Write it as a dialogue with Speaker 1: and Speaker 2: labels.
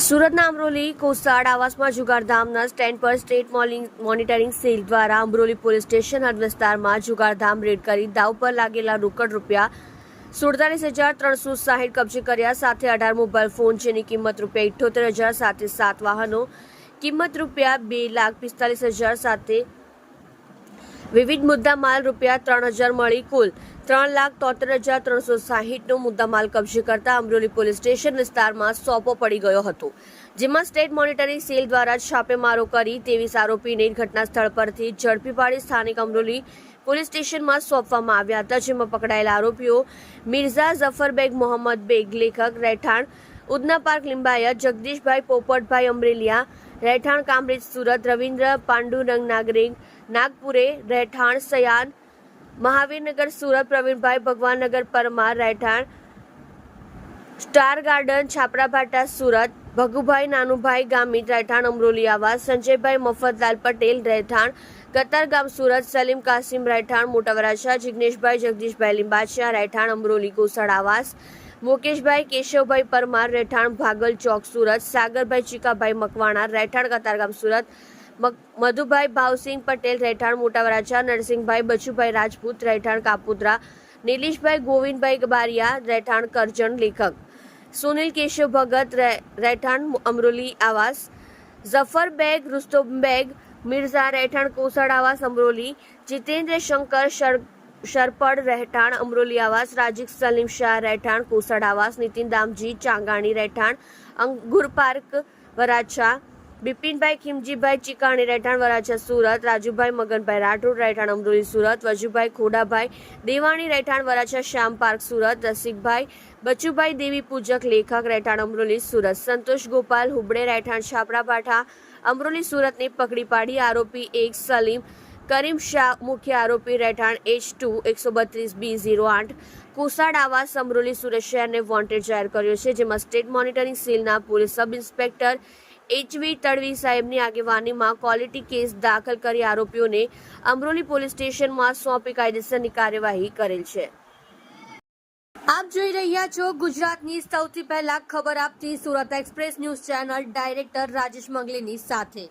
Speaker 1: સુરતના અમરોલી કોસાડ આવાસમાં જુગારધામના સ્ટેન્ડ પર સ્ટેટ મોનિટરિંગ સેલ દ્વારા અમરોલી પોલીસ સ્ટેશન હદ વિસ્તારમાં જુગારધામ રેડ કરી દાવ પર લાગેલા રોકડ રૂપિયા સુડતાલીસ હજાર ત્રણસો સાહીઠ કબજે કર્યા. સાથે અઢાર મોબાઈલ ફોન જેની કિંમત રૂપિયા ઇઠ્ઠોતેર હજાર સાથે સાત વાહનો, કિંમત રૂપિયા બે લાખ પિસ્તાલીસ હજાર સાથે વિવિધ મુદ્દામાલ રૂપિયા ત્રણ હજાર મળી કુલ ત્રણ લાખ તોતેર હજાર ત્રણસો સાહીઠનો મુદ્દામાલ કબજે કરતા અમરોલી પોલીસ સ્ટેશન વિસ્તારમાં સોંપો પડી ગયો હતો, જેમાં સ્ટેટ મોનિટરિંગ સેલ દ્વારા છાપેમારો કરી તેવીસ આરોપીને ઘટના સ્થળ પરથી ઝડપી પાડી સ્થાનિક અમરોલી પોલીસ સ્ટેશનમાં સોંપવામાં આવ્યા હતા, જેમાં પકડાયેલા આરોપીઓ મિર્ઝા ઝફર બેગ મોહમ્મદ બેગ, લેખક રહેઠાણ ઉદના પાર્ક, લિંબાયત, જગદીશભાઈ પોપટભાઈ અમરેલિયા રહેઠાણ કામરેજ સુરત, રવિન્દ્ર પાંડુરંગ નાગરિક નાગપુરે રહેઠાણ સયાન, મહાવીરનગર સુરત, પ્રવીણભાઈ ભગવાનનગર પરમાર રહેઠાણ, સ્ટાર ગાર્ડન, છાપરાભાટા સુરત, ભગુભાઈ નાનુભાઈ ગામિત રહેઠાણ, અમરોલી આવાસ, સંજયભાઈ મફતલાલ પટેલ રહેઠાણ કતારગામ સુરત, સલીમ કાસિમ રહેઠાણ મોટા વરાછા જિગ્નેશભાઈ જગદીશભાઈ લિંબાચિયા રહેઠાણ, અમરોલી કોસળ આવાસ મુકેશભાઈ, કેશવભાઈ પરમાર, રહેઠાણ ભાગલ ચોક, સુરત. સાગરભાઈ ચીકાભાઈ મકવાણા, રહેઠાણ કતારગામ, સુરત. મધુભાઈ ભાવસિંહ પટેલ, રહેઠાણ મોટા વરાછા નરસિંહભાઈ બચુભાઈ રાજપૂત, રહેઠાણ કાપુદ્રા. નિલેશભાઈ ગોવિંદભાઈ ગબારિયા, રહેઠાણ કરજણ લેખક. સુનિલ કેશવ ભગત રહે- રહેઠાણ અમરોલી આવાસ. ઝફર બેગ રુસ્તમ બેગ મિર્ઝા, રહેઠાણ કોસડ આવાસ અમરોલી. જીતેન્દ્ર શંકર, શર શરપડ રહેઠાણ, અમરોલી આવાસ રાજીક સલીમ શાહ રહેઠાણ, કોસડ આવાસ, નીતિન દામજી, ચાંગાણી રહેઠાણ, અંગુર પાર્ક, વરાછા, બિપિનભાઈ ખીમજીભાઈ ચીકાણી રહેઠાણ, વરાછા સુરત, રાજુભાઈ મગનભાઈ રાઠોડ રહેઠાણ, અમરોલી સુરત, વજુભાઈ ખોડાભાઈ દેવાણી રહેઠાણ, વરાછા શ્યામ પાર્ક સુરત, રસિકભાઈ બચુભાઈ દેવી પૂજક લેખક રહેઠાણ, અમરોલી સુરત, સંતોષ ગોપાલ હુબડે રહેઠાણ, છાપરા પાઠા, અમરોલી સુરતને પકડી પાડી આરોપી એક સલીમ કરીમ શાહ મુખ્ય આરોપી રહેઠાણ એચ ટુ એકસો બત્રીસ બી ઝીરો આઠ, કુસાડ આવાસ અમરોલી સુરેશ શહેરને વોન્ટેડ જાહેર કર્યો છે, જેમાં સ્ટેટ મોનિટરિંગ સેલના police sub inspector HV Tadvi સાહેબની આગેવાનીમાં ક્વોલિટી કેસ દાખલ કરી આરોપીઓને અમરોલી પોલીસ સ્ટેશનમાં સોંપી કાયદેસરની કાર્યવાહી કરેલ છે. આપ જોઈ રહ્યા છો ગુજરાતની સૌથી પહેલા ખબર આપતી Surat express news channel director Rajesh મંગલીની સાથે.